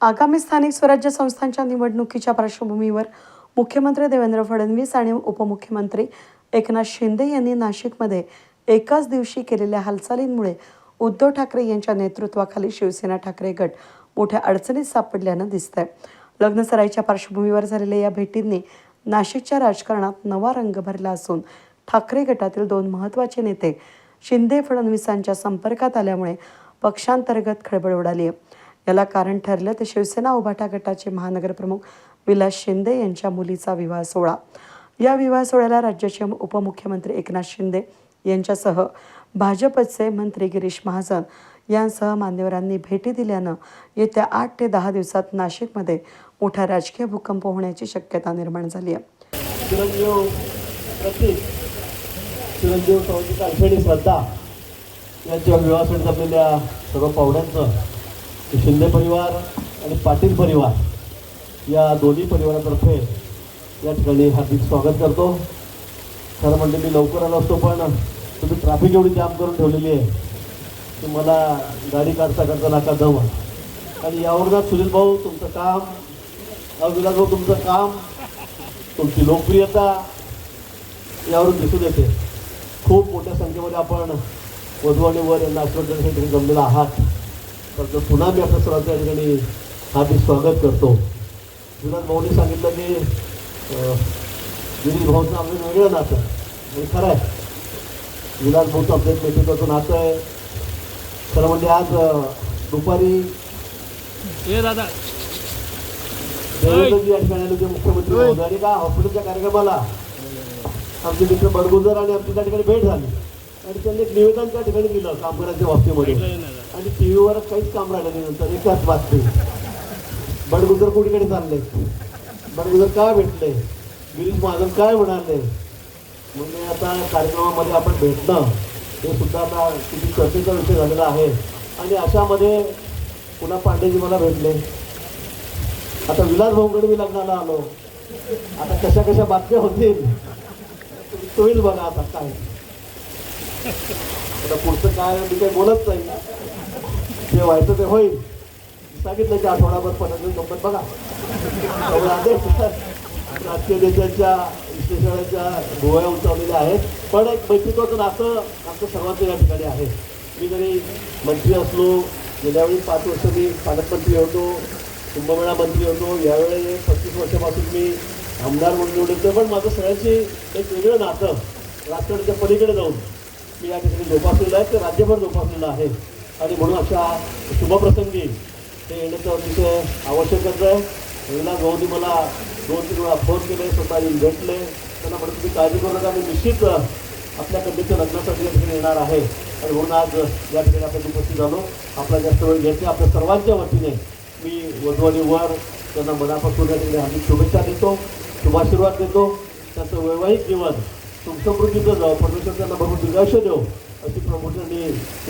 आगामी स्थानिक स्वराज्य संस्थांच्या निवडणुकीच्या पार्श्वभूमीवर मुख्यमंत्री देवेंद्र फडणवीस आणि उपमुख्यमंत्री एकनाथ शिंदे यांनी नाशिकमध्ये एकाच दिवशी केलेल्या हालचालींमुळे उद्धव ठाकरे यांच्या नेतृत्वाखाली शिवसेना ठाकरे गट मोठ्या अडचणीत सापडल्यानं दिसतंय. लग्नसराईच्या पार्श्वभूमीवर झालेल्या या भेटींनी नाशिकच्या राजकारणात नवा रंग भरला असून ठाकरे गटातील दोन महत्त्वाचे नेते शिंदे फडणवीसांच्या संपर्कात आल्यामुळे पक्षांतर्गत खळबळ उडाली आहे याला कारण ठरलं ते शिवसेना उभाटा गटाचे महानगरप्रमुख विलास शिंदे यांच्या मुलीचा विवाह सोहळा. या विवाह सोहळ्याला राज्याचे उपमुख्यमंत्री एकनाथ शिंदे यांच्यासह भाजपचे मंत्री गिरीश महाजन यांसह मान्यवरांनी भेटी दिल्यानं येत्या आठ ते दहा दिवसात नाशिकमध्ये मोठा राजकीय भूकंप होण्याची शक्यता निर्माण झाली आहे. चिरंजीव प्रतीक चिरंजीव श्रद्धा यांच्या विवाहासाठी जमलेल्या सर्व पाहुण्यांचं शिंदे परिवार आणि पाटील परिवार या दोन्ही परिवारातर्फे या ठिकाणी हार्दिक स्वागत करतो. खरं म्हणजे मी लवकर आलो असतो पण तुम्ही ट्रॅफिक एवढी जाम करून ठेवलेली आहे की मला गाडी काढता काढता नाका जवळ आणि यावरूनच सुनील भाऊ तुमचं काम अविलास भाऊ तुमचं काम तुमची लोकप्रियता यावरून दिसून येते. खूप मोठ्या संख्येमध्ये आपण वधू आणि वर यांना आशीर्वाद जमलेला आहात. तर पुन्हा मी आपल्या सर्वांच्या या ठिकाणी हार्दिक स्वागत करतो. विलास भाऊनी सांगितलं की गिरीश भाऊचं आपलं वेगळं नातं. आणि खरं आहे. विलास भाऊचं आपल्या नेतृत्वाचं नातं आहे. खरं म्हणजे आज दुपारी ये दादा. देवेंद्रजी या ठिकाणी आले होते मुख्यमंत्री महोदय. का हॉस्पिटलच्या कार्यक्रमाला आमचे मित्र बडगुजर आणि आमची त्या ठिकाणी भेट झाली. आणि त्यांनी एक निवेदन त्या ठिकाणी दिलं कामगारांच्या बाबतीमध्ये. आणि टी व्हीवर काहीच काम राहिलं नाही नंतर एकाच बातमी. बडगुजर कुणीकडे चालले बडगुजर काय भेटले बिल माझं काय म्हणाले? म्हणजे आता कार्यक्रमामध्ये आपण भेटणं हे सुद्धा आता किती चर्चेचा विषय झालेला आहे. आणि अशामध्ये पुन्हा पांडेजी मला भेटले? आता विलास भाऊकडे मी लग्नाला आलो. आता कशा कशा बातम्या होतील? तो होईल बघा आता काय. आता पुढचं काय मी काही बोलत नाही. जे व्हायचं ते होईल. सांगितलं की आठवडाभर पण गंमत बघा. एवढं राजकीय नेत्यांच्या विश्लेषणाच्या गोव्या उंचावलेल्या आहेत. पण एक मैत्रित्वाचं नातं आमचं सर्वांचं या ठिकाणी आहे. मी जरी मंत्री असलो गेल्या वेळी पाच वर्ष मी पालकमंत्री होतो कुंभमेळा मंत्री होतो. यावेळी पस्तीस वर्षापासून मी आमदार म्हणून निवडून पण माझं सगळ्यांशी एक वेगळं नातं. राजकारणाच्या पलीकडे जाऊन मी या ठिकाणी जोपासलेलं आहे. ते राज्यभर जोपासलेलं आहे. आणि म्हणून अशा शुभप्रसंगी ते येण्याचं अतिशय आवश्यकच आहे. विलास गौनी मला दोन तीन वेळा फोन केले स्वतः भेटले. त्यांना म्हणून तुम्ही काळजी करू नका मी निश्चित आपल्या कंपनीच्या लग्नासाठी या ठिकाणी येणार आहे. आणि म्हणून आज या ठिकाणी आपण उपस्थित झालो. आपला जास्त वेळ घेतली आपल्या सर्वांच्या वतीने मी वधू वर त्यांना मनापासून या ठिकाणी आम्ही शुभेच्छा देतो. शुभाशीर्वाद देतो. त्यांचं वैवाहिक जीवन सुखसमृद्धीचं जावं. परमेश्वर त्यांना भरपूर दीर्घायुष्य देऊ अशी प्रभूंनी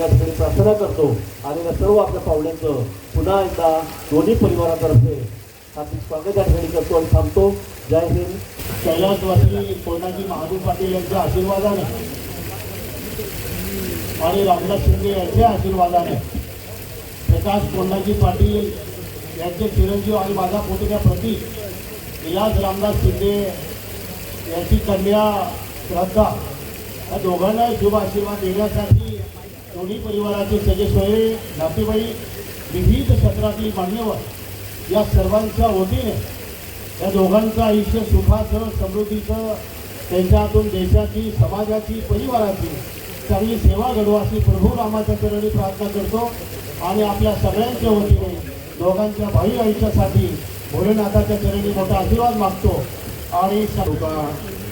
या ठिकाणी प्रार्थना करतो आणि या सर्व आपल्या पाहुण्यांचं पुन्हा एकदा दोन्ही परिवारातर्फे हार्दिक स्वागत या ठिकाणी करतो आणि थांबतो. जय हिंद. कैलासवासी कोणाजी महादेव पाटील यांच्या आशीर्वादाने आणि रामदास शिंदे यांच्या आशीर्वादाने प्रकाश कोंडाजी पाटील यांचे चिरंजीव आणि माझा पोटक्या प्रतीक विलास रामदास शिंदे यांची कन्या श्रद्धा या दोघांना शुभ आशीर्वाद देण्यासाठी दोन्ही परिवाराचे सदस्य नातेबाई विविध क्षेत्रातील मान्यवर या सर्वांच्या वतीने या दोघांचं आयुष्य सुखाचं समृद्धीचं त्यांच्या हातून देशाची समाजाची परिवाराची चांगली सेवा घडू अशी प्रभू रामाच्या चरणी प्रार्थना करतो. आणि आपल्या सगळ्यांच्या वतीने दोघांच्या भावी आयुष्यासाठी भोलेनाथाच्या चरणी मोठा आशीर्वाद मागतो. आणि लोका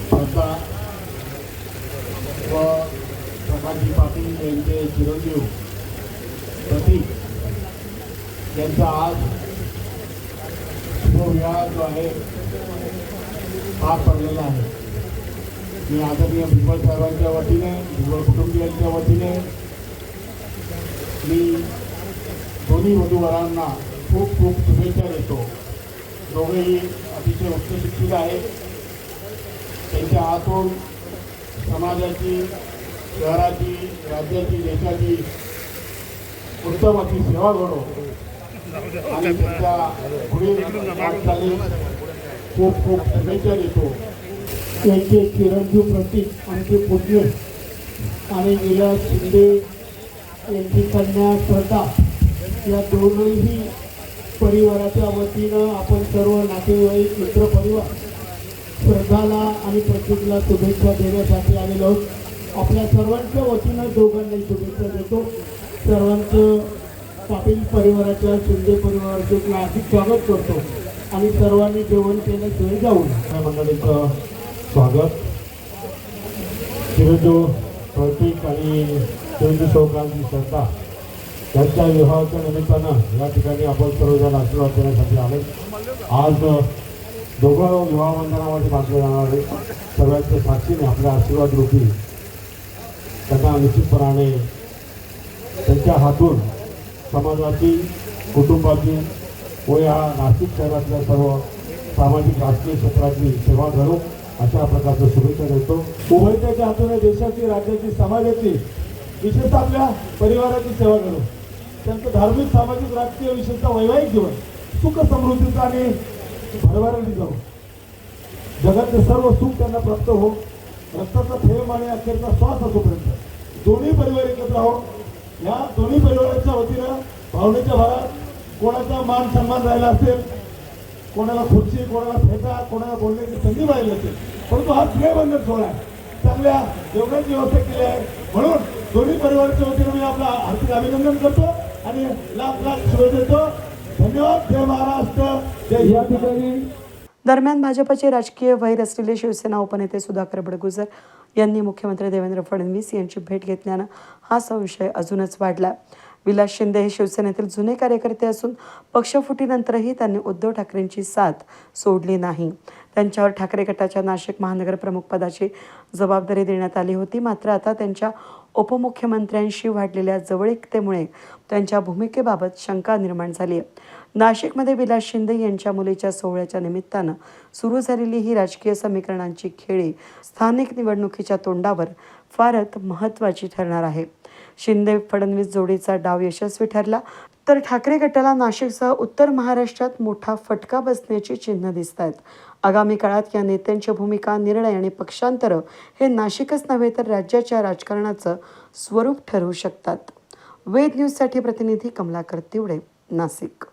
श्रद्धा व प्रकाशजी पाटील यांचे चिरंजीव प्रतीक यांचा आज शुभविवाह जो आहे. पार पडलेला आहे. मी आदरणीय भुजबळ साहेबांच्या वतीने भुजबळ कुटुंबियांच्या वतीने मी दोन्ही वधूवरांना खूप खूप शुभेच्छा देतो. दोघेही अतिशय उच्च शिक्षित आहेत. त्यांच्या हातून समाजाची शहराची राज्याची देशाची उत्तम अशी सेवा घडो आणि त्यांच्या पुढील वाटचाली खूप खूप शुभेच्छा देतो. त्यांचे चिरंजीव प्रतीक आमचे पूज्य आणि विलास शिंदे यांची कन्या श्रद्धा या दोनही परिवाराच्या वतीनं आपण सर्व नातेवाईक मित्र परिवार श्रद्धाला आणि प्रतीकला शुभेच्छा देण्यासाठी आलेलो आहोत. आपल्या सर्वांच्या वतीनं दोघांनाही शुभेच्छा देतो. सर्वांचं पाटील परिवाराच्या शिंदे परिवाराचे हार्दिक स्वागत करतो. आणि सर्वांनी जेवण केल्याशिवाय जाऊ. या मंडळीचं स्वागत. चिरंजीव प्रतीक आणि चिरंजीव चौकांची श्रद्धा. त्यांच्या विवाहाच्या निमित्तानं या ठिकाणी आपण सर्वजण आशीर्वाद देण्यासाठी आले आज दोघं विवाह बंधनामध्ये बांधले जाणारे सर्वांच्या साक्षीने आपल्या आशीर्वाद रूपी त्यांना निश्चितपणाने त्यांच्या हातून समाजाची कुटुंबाची व या नाशिक शहरातल्या सर्व सामाजिक राजकीय क्षेत्रातली सेवा घडू अशा प्रकारचं शुभेच्छा देतो. उभयताच्या हातून देशाची राज्याची समाजाची विशेषतः आपल्या परिवाराची सेवा करू त्यांचं धार्मिक सामाजिक राजकीय विशेषतः वैवाहिक जीवन सुख समृद्धीचं आणि भरभराने जाऊ जगातले सर्व सुख त्यांना प्राप्त हो रक्ताचा थेंब आणि अखेरचा श्वास असोपर्यंत दोन्ही परिवार एकत्र आहोत. या दोन्ही परिवाराच्या वतीनं भावनेच्या भरात कोणाचा मान सन्मान राहिला असेल कोणाला खुर्ची कोणाला फेटा कोणाला बोलण्याची संधी मिळाली असेल परंतु हा स्नेहबंधन सोहळा आहे. चांगल्या जेवणाची व्यवस्था केली आहे. म्हणून दोन्ही परिवाराच्या वतीनं मी आपला हार्दिक अभिनंदन करतो आणि लाख लाख शुभेच्छा देतो. धन्यवाद. जय महाराष्ट्र. जय या ठिकाणी दरम्यान भाजपचे राजकीय वैर असलेले शिवसेना उपनेते सुधाकर बडगुजर यांनी मुख्यमंत्री देवेंद्र फडणवीस यांची भेट घेतल्यानं हा संशय अजूनच वाढला. विलास शिंदे हे शिवसेनेतील जुने कार्यकर्ते असून पक्षफुटीनंतरही त्यांनी उद्धव ठाकरेंची साथ सोडली नाही. त्यांच्यावर ठाकरे गटाच्या नाशिक महानगर प्रमुख पदाची जबाबदारी देण्यात आली होती. मात्र आता त्यांच्या उपमुख्यमंत्र्यांशी वाढलेल्या जवळीकतेमुळे त्यांच्या भूमिकेबाबत शंका निर्माण झाली आहे. नाशिकमध्ये विलास शिंदे यांच्या मुलीच्या सोहळ्याच्या निमित्तानं सुरू झालेली ही राजकीय समीकरणांची खेळी स्थानिक निवडणुकीच्या तोंडावर फारच महत्त्वाची ठरणार आहे. शिंदे फडणवीस जोडीचा डाव यशस्वी ठरला. तर ठाकरे गटाला नाशिकसह उत्तर महाराष्ट्रात मोठा फटका बसण्याची चिन्ह दिसत आहेत आगामी काळात या नेत्यांची भूमिका निर्णय आणि पक्षांतर हे नाशिकच नव्हे तर राज्याच्या राजकारणाचं स्वरूप ठरवू शकतात. वेद न्यूजसाठी प्रतिनिधी कमलाकर तिवडे नाशिक.